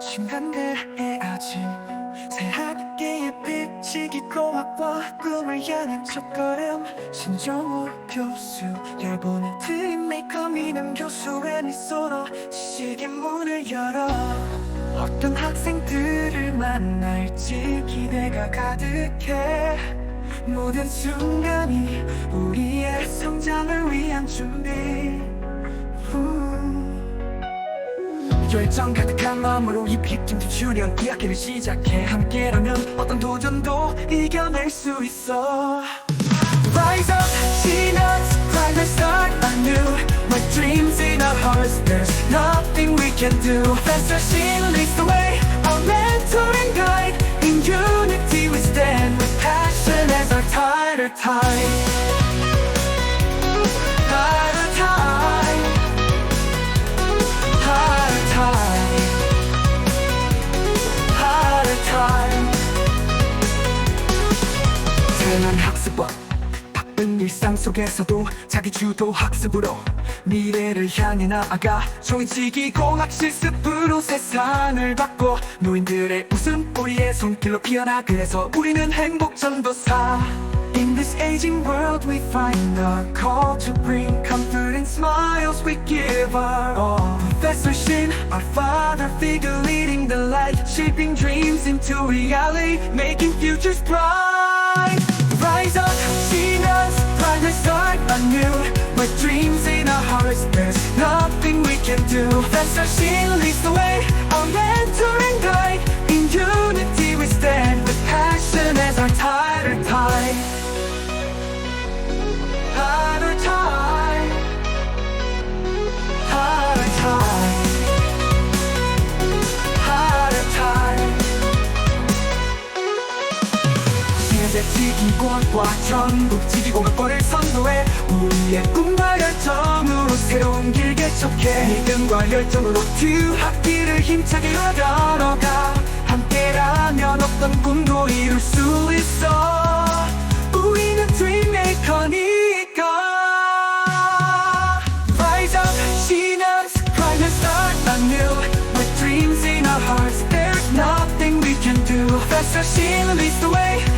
심한데해야지 새하늘의 빛이 기고 학과 꿈을 향한 첫걸음. 신정우 교수 열보는 드림메이커 미남 교수의 네 소로 지식의 문을 열어. 어떤 학생들을 만날지 기대가 가득해. 모든 순간이 우리의 성장을 위한 준비 열정 가득한 마음으로 이 피팅 주년 이 학기를 시작해 함께라면 어떤 도전도 이겨낼 수 있어 Rise up, G-Nuts, time to start anew My dreams in our hearts, there's nothing we can do Professor Shin leads the way, our mentor and guide In unity we stand with passion as our tide or 다양한 학습법 바쁜 일상 속에서도 자기 주도 학습으로 미래를 향해 나아가 종이치기 공학 실습으로 세상을 바꿔 노인들의 웃음소리에 손길로 피어나 그래서 우리는 행복 전도사 In this aging world we find our call to bring comfort and smiles we give our all Professor Shin, our father figure leading the light Shaping dreams into reality, making futures bright can do Professor Shin leads the way, our mentor and guide In unity we stand with passion as our tide or tide Tide or tide Tide or tide Tide or tide 세계지기권과 전국 지기공학과를 선도해 우리의 꿈과 열정으로 새로운 길 개척해 믿음과 열정으로 두 학기를 힘차게 열어가 함께라면 어떤 꿈도 이룰 수 있어 우리는 드림메이커니까 Rise up, see us, climb and start anew With dreams in our hearts, there's nothing we can do Professor Shin leads the way